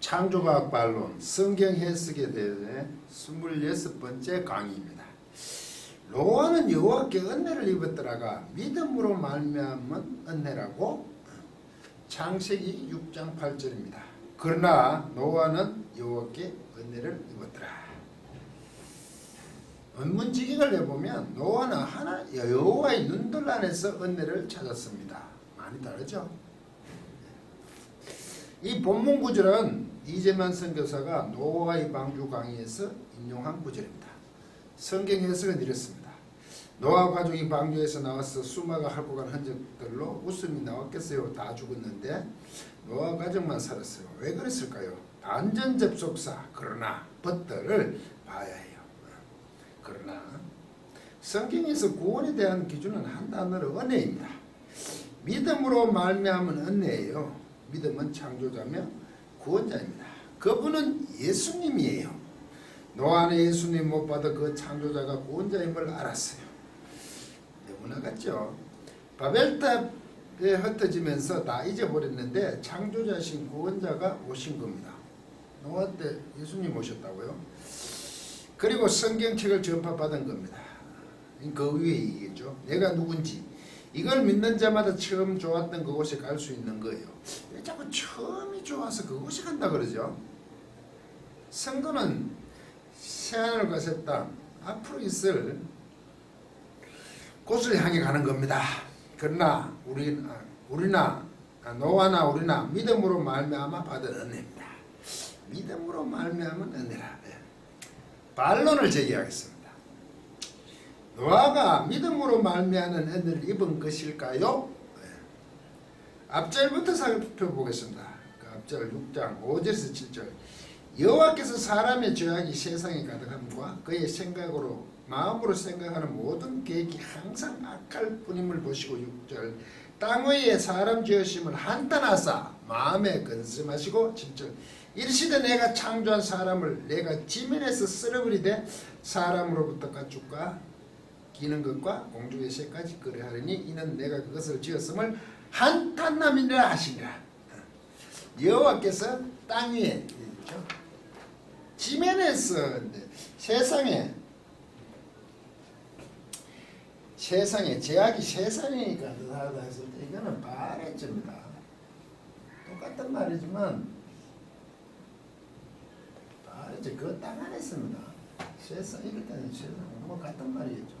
창조과학 반론 성경 해석에 대해 26번째 강의입니다. 노아는 여호와께 은혜를 입었더라가 믿음으로 말미암은 은혜라고 창세기 6장 8절입니다. 그러나 노아는 여호와께 은혜를 입었더라. 원문직익을 내보면 노아는 하나 여호와의 눈들 안에서 은혜를 찾았습니다. 많이 다르죠? 이 본문 구절은 이재만 선교사가 노아의 방주 강의에서 인용한 구절입니다. 성경 해석은 이렇습니다. 노아 가족이 방주에서 나와서 수마가 할고 간 흔적들로 웃음이 나왔겠어요. 다 죽었는데 노아 가족만 살았어요. 왜 그랬을까요? 반전 접속사 그러나 벗들을 봐야 해요. 그러나 성경에서 구원에 대한 기준은 한 단어로 은혜입니다. 믿음으로 말미암은 은혜예요. 믿음은 창조자며 구원자입니다. 그분은 예수님이에요. 노아는 예수님 못 받아 그 창조자가 구원자임을 알았어요. 너무나 같죠. 바벨탑에 흩어지면서 다 잊어버렸는데 창조자신 구원자가 오신 겁니다. 노아 때 예수님 오셨다고요? 그리고 성경책을 전파받은 겁니다. 그 위에 얘기죠. 내가 누군지 이걸 믿는 자마다 처음 좋았던 그곳에 갈 수 있는 거예요. 왜 자꾸 처음이 좋아서 그곳에 간다 그러죠? 성도는 새하늘 가새 땅 앞으로 있을 곳을 향해 가는 겁니다. 그러나 우리 우리나 노아나 우리나 믿음으로 말미암아 받은 은혜입니다. 믿음으로 말미암은 은혜라. 예. 반론을 제기하겠습니다. 노아가 믿음으로 말미암은 은혜를 입은 것일까요? 예. 앞절부터 살펴보겠습니다. 그 앞절 6장 5절에서 7절 여호와께서 사람의 죄악이 세상에 가득함과 그의 생각으로 마음으로 생각하는 모든 계획이 항상 악할 뿐임을 보시고 6절 땅 위에 사람 지으심을 한탄하사 마음에 근심하시고 7절 일시되 내가 창조한 사람을 내가 지면에서 쓸어버리되 사람으로부터 가축과 기는 것과 공중의 새까지 그래하리니 이는 내가 그것을 지었음을 한탄함이라 하시니라 여호와께서 땅 위에 있죠. 지면에서 세상에 세상에 제약이 세상이니까 그하다 했을 때 이거는 발해점이다. 똑같은 말이지만 발해점 그땅 안에 있습니다. 세상 이럴 때는 세상 뭐 같은 말이겠죠.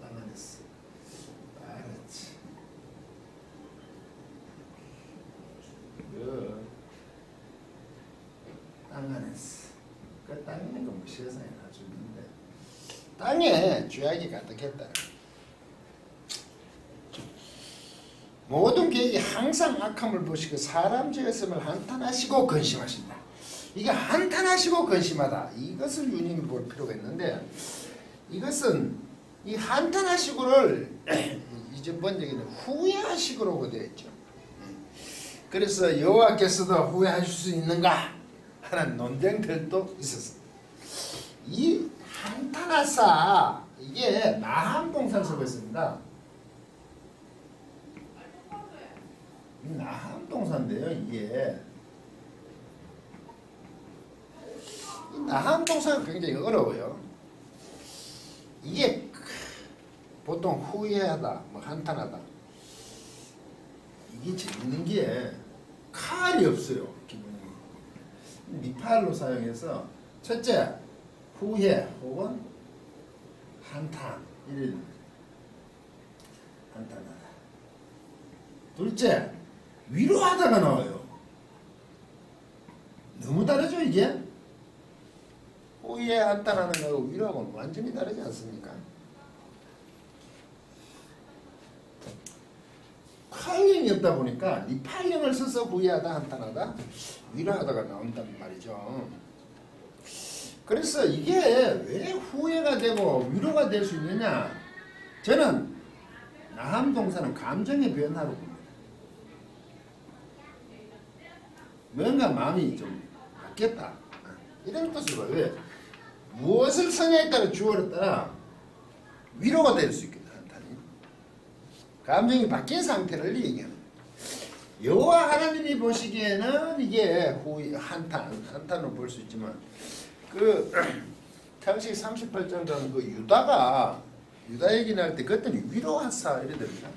그땅 안에 있어. 발해점. 그땅 안에 있어. 그 땅이니까 뭐 세상에 나주 있는데 땅에 죄악이 가득했다. 모든 계획이 항상 악함을 보시고 사람 지었음을 한탄하시고 근심하신다. 이게 한탄하시고 근심하다. 이것을 유님이 볼 필요가 있는데 이것은 이 한탄하시고를 이전 얘기는 후회하시고로 되어 있죠. 그래서 여호와께서도 후회하실 수 있는가 하는 논쟁들도 있었습니다. 이 한탄하사 이게 나함동사를 쓰고 있습니다. 나함동사인데요, 이게. 이 나함동사가 굉장히 어려워요. 이게 보통 후회하다, 뭐 한탄하다. 이게 재밌는 게 칼이 없어요. 미팔로 사용해서 첫째 후회 혹은 한탄 이를 한탄하다. 둘째 위로하다가 나와요. 너무 다르죠 이게? 후회 한탄하는 거하고 위로하고는 완전히 다르지 않습니까? 파일링이 없다 보니까 이 파일링을 써서 후회하다 한탄하다 위로하다가 나온단 말이죠. 그래서 이게 왜 후회가 되고 위로가 될 수 있느냐? 저는 나함 동사는 감정의 변화로 봅니다. 뭔가 마음이 좀 바뀌었다. 이런 뜻으로 왜 무엇을 성향에 따라 주어를 따라 위로가 될 수. 한탄이. 감정이 바뀐 상태를 얘기하는 여호와 하나님이 보시기에는 이게 한탄 한탄으로 볼수 있지만 그 창세기 38장 가면 그 유다가 유다 얘기 날때 그때는 위로하사 이러더니요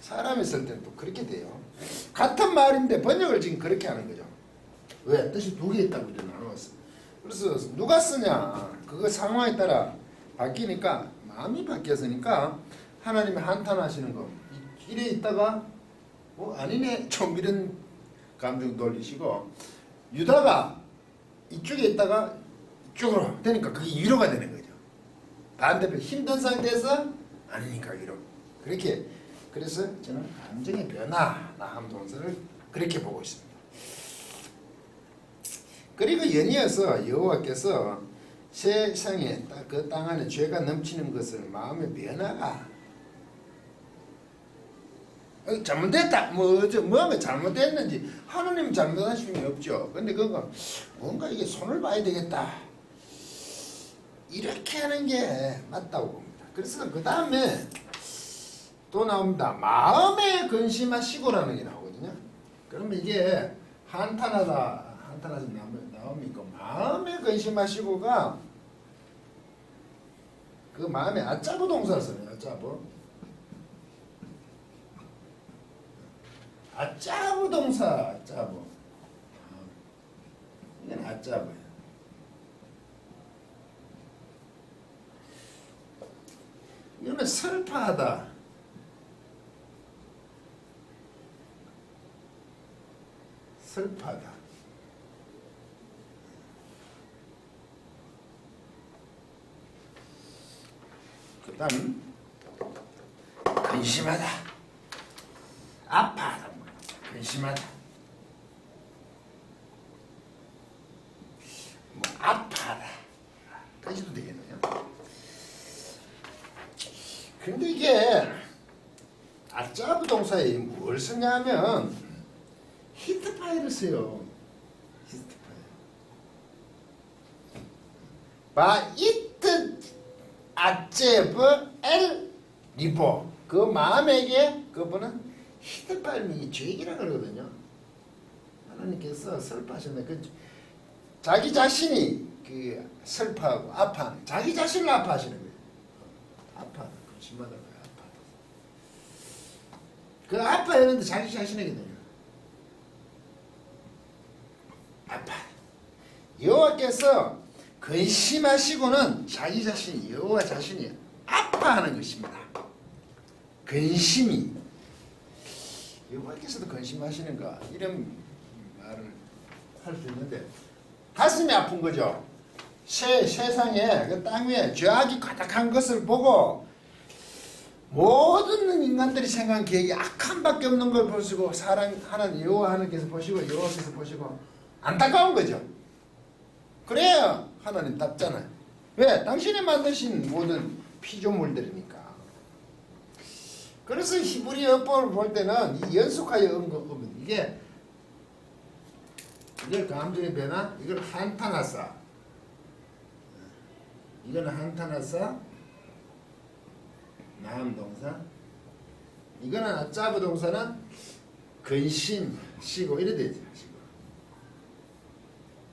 사람 있을 때는 또 그렇게 돼요. 같은 말인데 번역을 지금 그렇게 하는 거죠. 왜 뜻이 두 개 있다고 이제 나누었어. 그래서 누가 쓰냐 그거 상황에 따라 바뀌니까 마음이 바뀌었으니까 하나님이 한탄하시는 거이 길에 있다가 어 아니네 좀 이런 감정 돌리시고 유다가 이쪽에 있다가 이쪽으로 되니까 그게 위로가 되는 거죠. 반대편 힘든 상태에서 아니니까 위로 그렇게 그래서 저는 감정의 변화 나함 동사를 그렇게 보고 있습니다. 그리고 연이어서 여호와께서 세상에 그 땅 안에 죄가 넘치는 것을 마음의 변화가 어, 잘못됐다 뭐 어째 뭐가 잘못됐는지 하나님 잘못하심이 없죠. 근데 그거 뭔가 이게 손을 봐야 되겠다 이렇게 하는 게 맞다고 봅니다. 그래서 그 다음에 또 나옵니다. 마음에 근심하시고라는 게 나오거든요. 그러면 이게 한탄하다 한탄하다 나옵니까? 마음에 근심하시고가 그 마음에 아짜부 동사를 써요. 아짜부. 아짜부 동사 아짜부. 이건 아짜부예요. 이거는 슬퍼하다. 슬퍼하다. 그 다음 근심하다. 아파 근심하다. 뭐 아파하다. 까지도 되겠네요. 근데 이게 아짜부 동사에 뭘 쓰냐면 히트 파일을 써요. 히트 이트 아제브 엘 리보 그 마음에게 그분은 파일이 죄기라 그러거든요. 하나님께서 슬퍼하셨네. 그 자기 자신이 그 슬퍼하고 아파하는 자기 자신을 아파하시는 거예요. 아파하다. 심하다. 아파하다. 그 아파하는데 자기 자신에게 아파. 여호와께서 근심하시고는 자기 자신이 여호와 자신이 아파하는 것입니다. 근심이 여호와께서도 근심하시는가 이런 말을 할 수 있는데 가슴이 아픈 거죠. 세, 세상에 그 땅 위에 죄악이 가득한 것을 보고 모든 인간들이 생각한 계획이 악함밖에 없는 걸 보시고 사랑 하나님 여호와 하나님께서 보시고 여호와께서 보시고 안타까운 거죠. 그래야 하나님 답잖아요. 왜? 당신이 만드신 모든 피조물들이니까. 그래서 히브리 어법을 볼 때는 이 연속하여 언급하면 이게 이걸 감정의 변화, 이걸 한탄하사. 이거는 한탄하사, 나음 동사. 이거는 아짜부 동사는 근심, 시고 이래 되죠. 시고.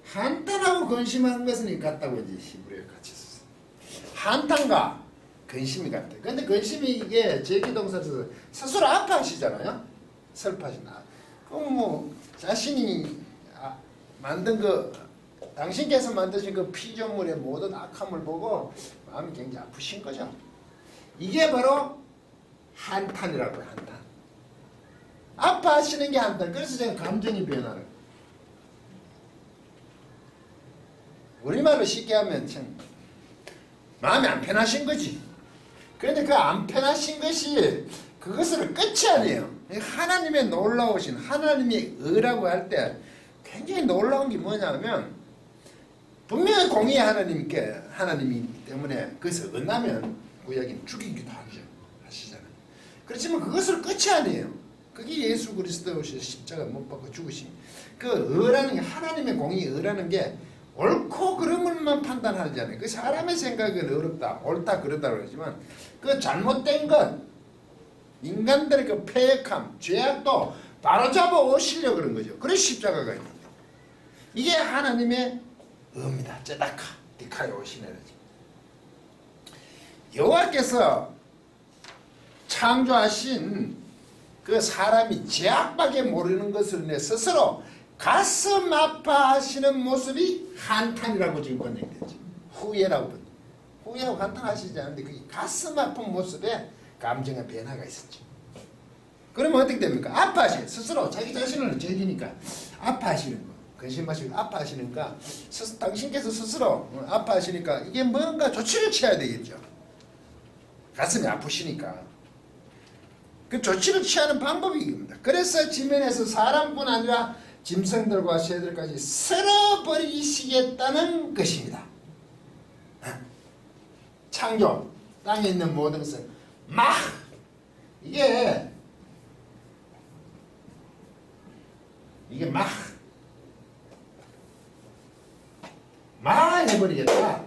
한탄하고 근심하는 것은 같다고 이제 히브리어 같이 썼어요. 한탄과 근심이 같아. 근데 근심이 이게 제기동사에서 스스로 아파하시잖아요. 슬퍼하시나. 그럼 뭐 자신이 아, 만든 그 당신께서 만드신 그 피조물의 모든 악함을 보고 마음이 굉장히 아프신 거죠. 이게 바로 한탄이라고 해요. 한탄. 아파하시는 게 한탄. 그래서 제가 감정이 변하는. 우리말로 쉽게 하면 참 마음이 안 편하신 거지. 그런데 그 안 편하신 것이 그것을 끝이 아니에요. 하나님의 놀라우신 하나님의 의라고 할 때 굉장히 놀라운 게 뭐냐면 분명히 공의 하나님께 하나님이 때문에 그것을 은하면 구약인 죽이기도 하죠 하시잖아요. 그렇지만 그것을 끝이 아니에요. 그게 예수 그리스도의 십자가 못 박고 죽으신 그 의라는 게 하나님의 공의 의라는 게 옳고 그른 것만 판단하잖아요. 그 사람의 생각은 어렵다, 옳다 그러다 그러지만 그 잘못된 것, 인간들의 그 폐역함, 죄악도 바로잡아 오시려 그런 거죠. 그래서 십자가가 있는. 이게 하나님의 의입니다. 제다카 디카에 오시네라지. 여호와께서 창조하신 그 사람이 죄악밖에 모르는 것을 내 스스로 가슴 아파하시는 모습이 한탄이라고 지금 번역되죠. 후회라고 번역. 후회하고 한탄하시지 않는데 그게 가슴 아픈 모습에 감정의 변화가 있었죠. 그러면 어떻게 됩니까? 아파하시 스스로 자기 자신을 죄지니까 아파하시는 거. 근심하시고 아파하시니까 스, 당신께서 스스로 어, 아파하시니까 이게 뭔가 조치를 취해야 되겠죠. 가슴이 아프시니까. 그 조치를 취하는 방법이 이겁니다. 그래서 지면에서 사람뿐 아니라 짐승들과 새들까지 쓸어버리시겠다는 것입니다. 창조, 땅에 있는 모든 것을 막 이게 이게 막 막 해버리겠다.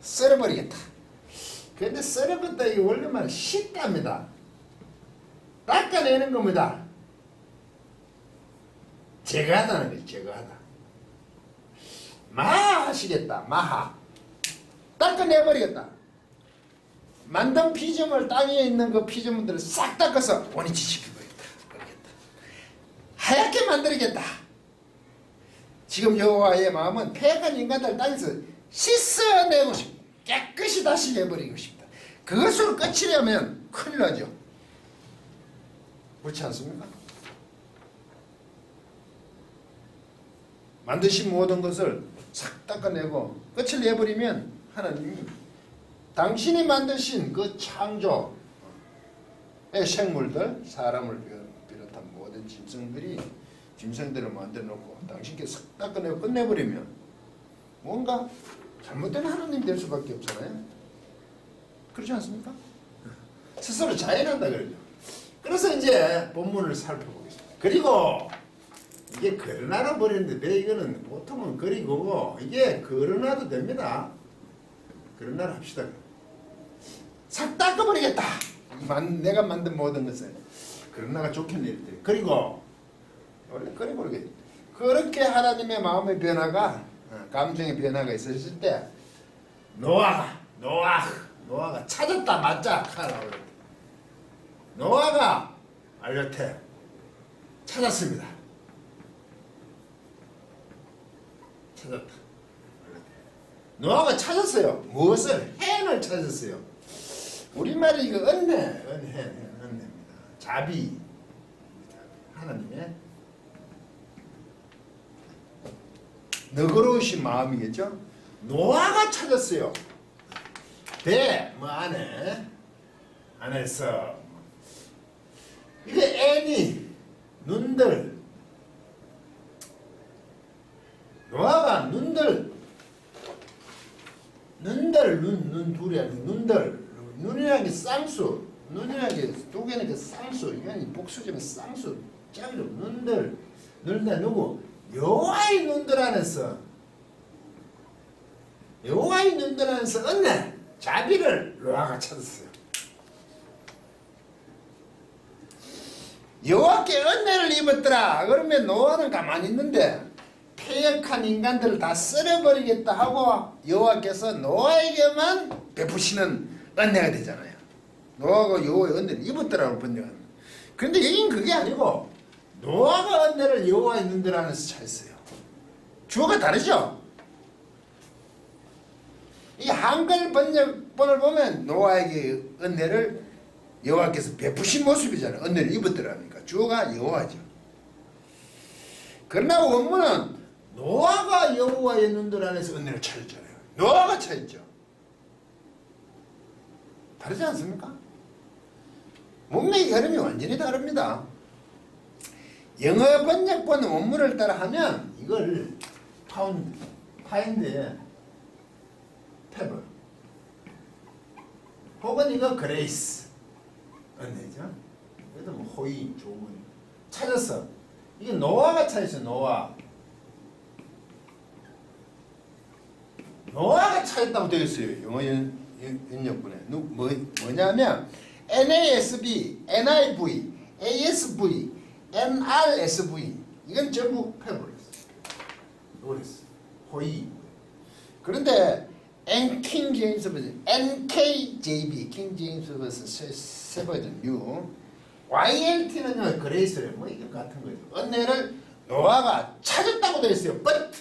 썰어버리겠다. 근데 썰어버렸다 이 원래 말은 씻답니다. 닦아내는 겁니다. 제거하다는 거지 제거하다. 마하시겠다 마하. 닦아내버리겠다. 만든 피조물 땅에 있는 그 피조물들을 싹 닦아서 원위치 시켜버리겠다. 버리겠다. 하얗게 만들겠다. 지금 여호와의 마음은 폐악한 인간들 땅에서 씻어내고 싶다. 깨끗이 다시 해버리고 싶다. 그것으로 끝이려면 큰일 나죠. 그렇지 않습니까? 만드신 모든 것을 싹 닦아내고 끝을 내버리면 하나님이 당신이 만드신 그 창조의 생물들, 사람을 비롯한 모든 짐승들이 짐승들을 만들어 놓고 당신께서 싹 닦아내고 끝내버리면 뭔가 잘못된 하나님 될 수밖에 없잖아요. 그렇지 않습니까? 스스로 자연한다 그러죠. 그래서 이제 본문을 살펴보겠습니다. 그리고 이게 버리는데 왜 이거는 보통은 그리고 이게 걸어놔도 됩니다. 걸어놔라 합시다. 싹 닦아버리겠다. 만- 내가 만든 모든 것을 그러나가 좋겠네 이랬더니 그리고 그래버리겠 그렇게 하나님의 마음의 변화가 어, 감정의 변화가 있었을 때 노아가 노아 노아가 찾았다 맞자. 노아가 알렸대 찾았습니다. 찾았다. 노아가 찾았어요. 무엇을? 해를 찾았어요. 우리말이 이거 은혜, 은혜, 은혜입니다. 자비, 하나님의 너그러우신 마음이겠죠? 노아가 찾았어요. 배, 뭐 안에, 안에서 이게 애니, 눈들, 노아가 눈들, 눈들, 눈, 눈 둘이 아니고 눈들, 눈이라는 게 쌍수, 눈이라는 게두 개는 그 쌍수, 이건 복수지만 쌍수, 짝이로 눈들, 눈들 누구? 여호와의 눈들 안에서 여호와의 눈들 안에서 은혜, 자비를 노아가 찾았어요. 여호와께 은혜를 입었더라. 그러면 노아는 가만히 있는데 폐역한 인간들을 다 쓸어버리겠다 하고 여호와께서 노아에게만 베푸시는 은혜가 되잖아요. 노아가 여호와의 은혜를 입었더라고 번역합니다. 그런데 여긴 그게 아니고 노아가 은혜를 여호와의 눈들 안에서 찾았어요. 주어가 다르죠? 이 한글 번역본을 보면 노아에게 은혜를 여호와께서 베푸신 모습이잖아요. 은혜를 입었더라니까 주어가 여호와죠. 그러나 원문은 노아가 여호와의 눈들 안에서 은혜를 찾았잖아요. 노아가 찾았죠. 다르지 않습니까? 문맥의 흐름이 완전히 다릅니다. 영어 번역본 원문을 따라 하면 이걸 파운드, 파인드에 페블 혹은 이거 그레이스 은혜죠. 그래도 뭐 호의, 조문 찾았어. 이게 노아가 찾았어. 노아. 노아가 찾았다고 되어 있어요. 영어 연. 누, 뭐, 뭐냐면 NASB, NIV, ASV, NRSV 이건 전부 패버렸어. 그랬어. 호의. 그런데 N 킹 제임스 버전, NKJB 킹 제임스 버전 세, 세 버전 뉴 YLT는요 그레이스래 뭐 이거 같은 거죠. 은혜를 노아가 찾았다고 되어 있어요. but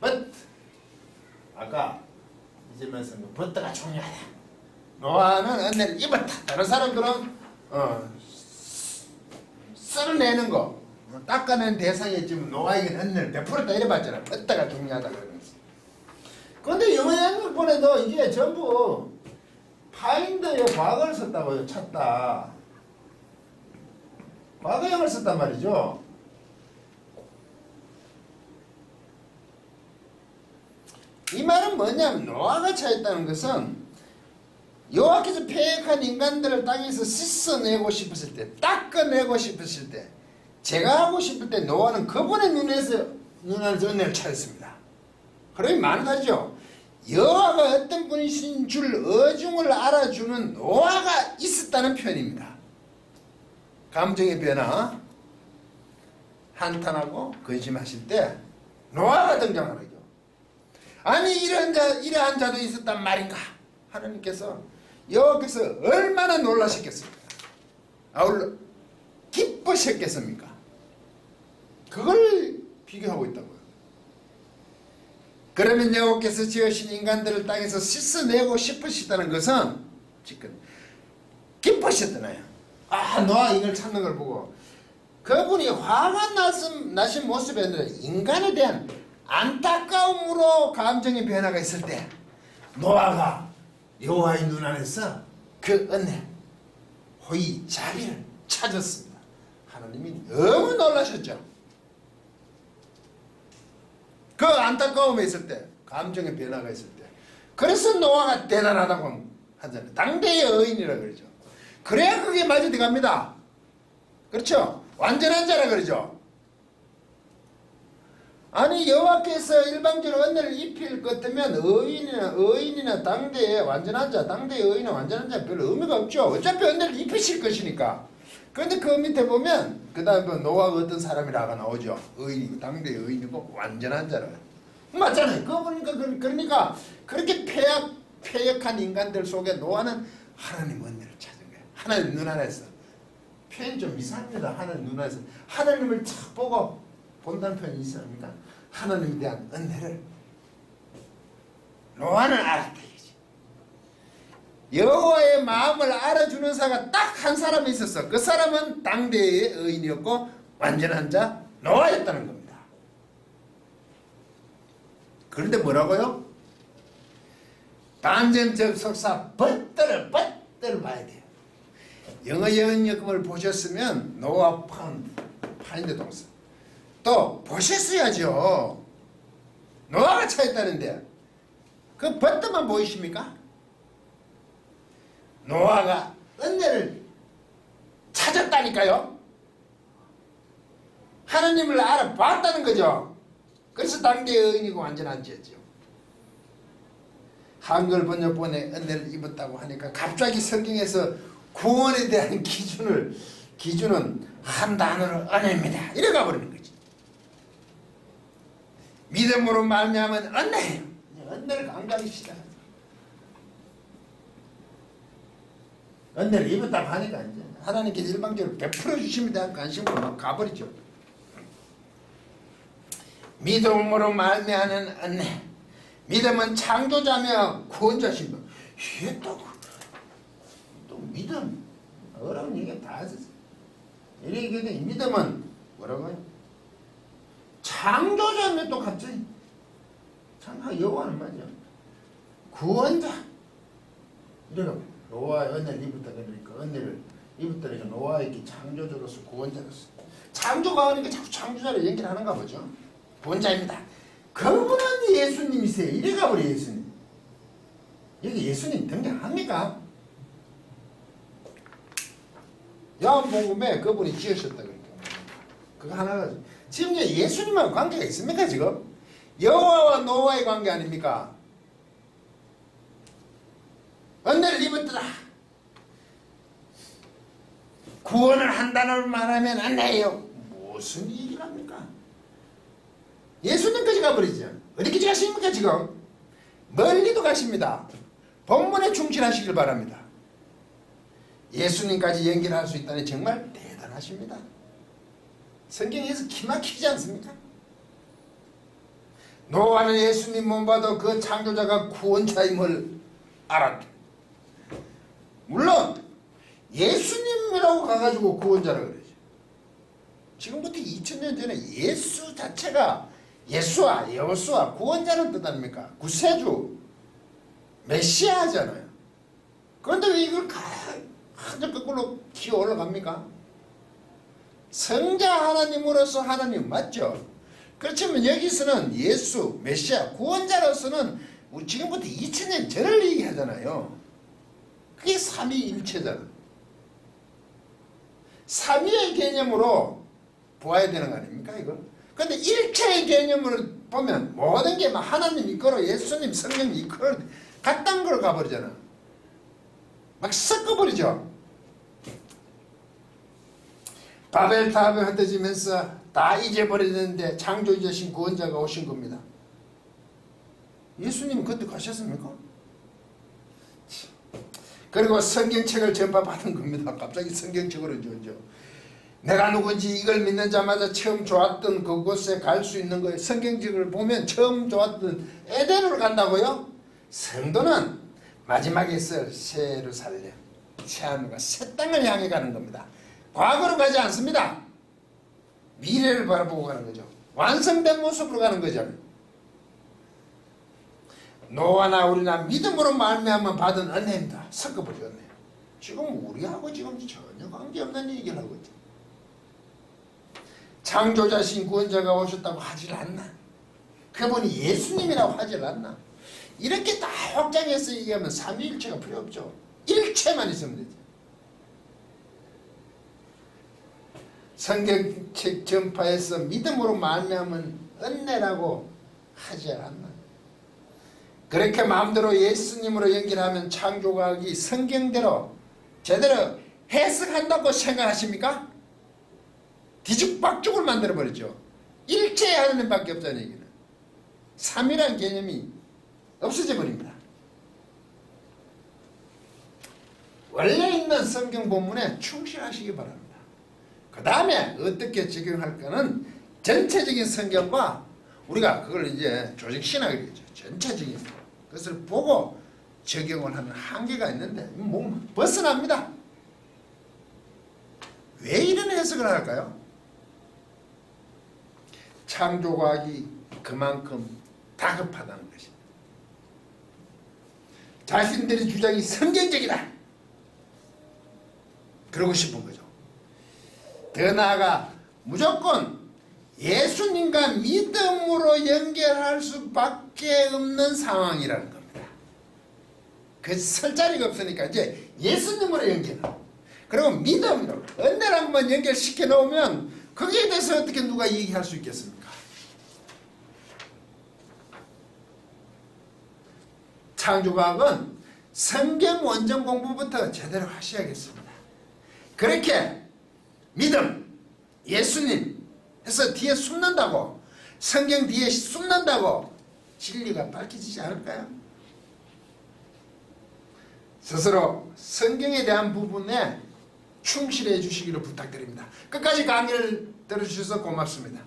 but 아까 이제만 쓴거 but가 중요하다. 노아는 은혜를 입었다. 다른 사람들은 어, 쓸어내는 거 어, 닦아낸 대상이었지만 노아에게는 은혜를 베풀었다 이래봤잖아. but가 중요하다 그러면서. 그런데 영어양을 보내도 이게 전부 파인더에 과거를 썼다고요. 찾다. 과거형을 썼단 말이죠. 이 말은 뭐냐면 노아가 차였다는 것은 여호와께서 폐역한 인간들을 땅에서 씻어내고 싶으실 때, 닦아내고 싶으실 때, 제가 하고 싶을 때 노아는 그분의 눈에서 눈안에서 은혜를 찾았습니다. 그러니 말하죠. 여호와가 어떤 분이신 줄 어중을 알아주는 노아가 있었다는 표현입니다. 감정의 변화, 한탄하고 거짓하실 때 노아가 등장하는. 아니 이런 자 이러한 자도 있었단 말인가? 하나님께서 여호와께서 얼마나 놀라셨겠습니까? 아울러 기뻐셨겠습니까? 그걸 비교하고 있다고요. 그러면 여호와께서 지으신 인간들을 땅에서 씻어내고 싶으시다는 것은 지금 기뻐하셨잖아요. 아 노아 이걸 찾는 걸 보고 그분이 화가 나신, 나신 모습이 아니라 인간에 대한 안타까움으로 감정의 변화가 있을 때 노아가 여호와의 눈 안에서 그 은혜, 호의, 자비를 찾았습니다. 하나님이 너무 놀라셨죠. 그 안타까움에 있을 때, 감정의 변화가 있을 때, 그래서 노아가 대단하다고 하잖아요. 당대의 의인이라 그러죠. 그래야 그게 맞아 들어갑니다. 그렇죠? 완전한 자라 그러죠. 아니 여호와께서 일방적으로 은혜를 입힐 것 같으면 의인이나 의인이나 당대의 완전한 자, 당대의 의인이나 완전한 자 별로 의미가 없죠. 어차피 은혜를 입히실 것이니까. 그런데 그 밑에 보면 그 다음에 노아가 어떤 사람이라가 나오죠. 의인이고 당대의 의인이고 완전한 자라. 맞잖아요. 그거 보니까 그- 그러니까 그렇게 폐역 폐역한 인간들 속에 노아는 하나님 은혜를 찾은 거예요. 하나님 눈 안에서 표현 좀 이상합니다. 하나님 눈 안에서 하나님을 탁 보고 본다는 표현이 이상합니까? 하나님에 대한 은혜를 노아는 알았다. 여호와의 마음을 알아주는 사가 딱 한 사람이 있었어. 그 사람은 당대의 의인이었고 완전한 자 노아였다는 겁니다. 그런데 뭐라고요? 반전적 석사 벗들을 벗들을 봐야 돼요. 영어 영역을 보셨으면 노아 판 파인드 동사 또 보셨어야죠. 노아가 차였다는데 그 벗들만 보이십니까? 노아가 은혜를 찾았다니까요. 하나님을 알아봤다는 거죠. 그래서 당대의 의인이고 완전한 자죠. 한글 번역본에 은혜를 입었다고 하니까 갑자기 성경에서 구원에 대한 기준을 기준은 한 단어로 은혜입니다. 이래 가 버리는 거지. 믿음으로 말미암은 은혜예요. 은혜를 강조하시다. 은혜를 입었다고 하니까 이제 하나님께서 일방적으로 베풀어 주심에 대한 관심으로 막 가버리죠. 믿음으로 말미암은 은혜. 믿음은 창조자며 구원자신 분. 이게 또, 또 믿음. 어려운 얘기 다 하셨어. 이렇게 믿음은 뭐라고요? 또 갑자기 참 여호와는 맞아. 구원자. 이래가 노아의 은혜를 입었다 그러니까 은혜를 입었다 그러니까 노아에게 창조자로서 구원자로서 창조가 하니까 자꾸 창조자를 연결하는가 보죠. 구원자입니다. 그분은 예수님이세요. 이래가 버려 예수님. 여기 예수님 등장합니까? 요한복음에 그분이 지으셨다 그러니까 그거 하나가 지금 예수님하고 관계가 있습니까 지금? 여호와와 노아의 관계 아닙니까? 은혜를 입었더라. 구원을 한다는 말하면 안 돼요. 무슨 얘기를 합니까? 예수님까지 가버리죠. 어디까지 가십니까 지금? 멀리도 가십니다. 본문에 충실하시길 바랍니다. 예수님까지 연결할 수 있다니 정말 대단하십니다. 성경에서 기막히지 않습니까? 노아는 예수님 못 봐도 그 창조자가 구원자임을 알았다. 물론 예수님이라고 가가지고 구원자라 그러죠. 지금부터 2000년 전에 예수 자체가 예수와 여호수아 구원자는 뜻 아닙니까? 구세주 메시아 하잖아요. 그런데 왜 이걸 가장 거꾸로 기어 올라갑니까? 성자 하나님으로서 하나님 맞죠? 그렇지만 여기서는 예수 메시아 구원자로서는 지금부터 2000년 전을 얘기하잖아요. 그게 삼위일체잖아. 삼위의 개념으로 보아야 되는 거 아닙니까 이거? 근데 일체의 개념으로 보면 모든 게 막 하나님 이끌어 예수님 성령 이끌어 같단 걸 가버리잖아. 막 섞어버리죠. 바벨탑에 흩어지면서 다 잊어버리는데 창조주신 구원자가 오신 겁니다. 예수님 그때 가셨습니까? 그리고 성경책을 전파받은 겁니다. 갑자기 성경책으로 주죠. 내가 누군지 이걸 믿는 자마다 처음 좋았던 그곳에 갈 수 있는 거예요. 성경책을 보면 처음 좋았던 에덴으로 간다고요? 성도는 마지막에 있을 새 예루살렘, 새 하늘과 새 땅을 향해 가는 겁니다. 과거로 가지 않습니다. 미래를 바라보고 가는 거죠. 완성된 모습으로 가는 거잖아요. 노아나 우리나 믿음으로 말미암아 받은 은혜입니다. 섞어버려 은혜. 지금 우리하고 지금 전혀 관계없는 얘기를 하고 있죠. 창조자신 구원자가 오셨다고 하질 않나? 그분이 예수님이라고 하질 않나? 이렇게 다 확장해서 얘기하면 삼위일체가 필요 없죠. 일체만 있으면 되죠. 성경책 전파에서 믿음으로 말미암은 은혜라고 하지 않나? 그렇게 마음대로 예수님으로 연결하면 창조과학이 성경대로 제대로 해석한다고 생각하십니까? 뒤죽박죽을 만들어버리죠. 일체의 하나님밖에 없다는 얘기는. 삼이라는 개념이 없어져 버립니다. 원래 있는 성경 본문에 충실하시기 바랍니다. 그 다음에 어떻게 적용할까는 전체적인 성경과 우리가 그걸 이제 조직 신학이죠. 전체적인 것을 보고 적용을 하는 한계가 있는데 뭐 벗어납니다. 왜 이런 해석을 할까요? 창조과학이 그만큼 다급하다는 것입니다. 자신들의 주장이 성경적이다. 그러고 싶은 거죠. 더 나아가 무조건 예수님과 믿음으로 연결할 수밖에 없는 상황이라는 겁니다. 그설 자리가 없으니까 이제 예수님으로 연결을. 그리고 믿음으로 은혜란 것만 연결시켜 놓으면 거기에 대해서 어떻게 누가 얘기할 수 있겠습니까? 창조과학은 성경 원전 공부부터 제대로 하셔야겠습니다. 그렇게 믿음, 예수님 해서 뒤에 숨는다고 성경 뒤에 숨는다고 진리가 밝혀지지 않을까요? 스스로 성경에 대한 부분에 충실해 주시기를 부탁드립니다. 끝까지 강의를 들어주셔서 고맙습니다.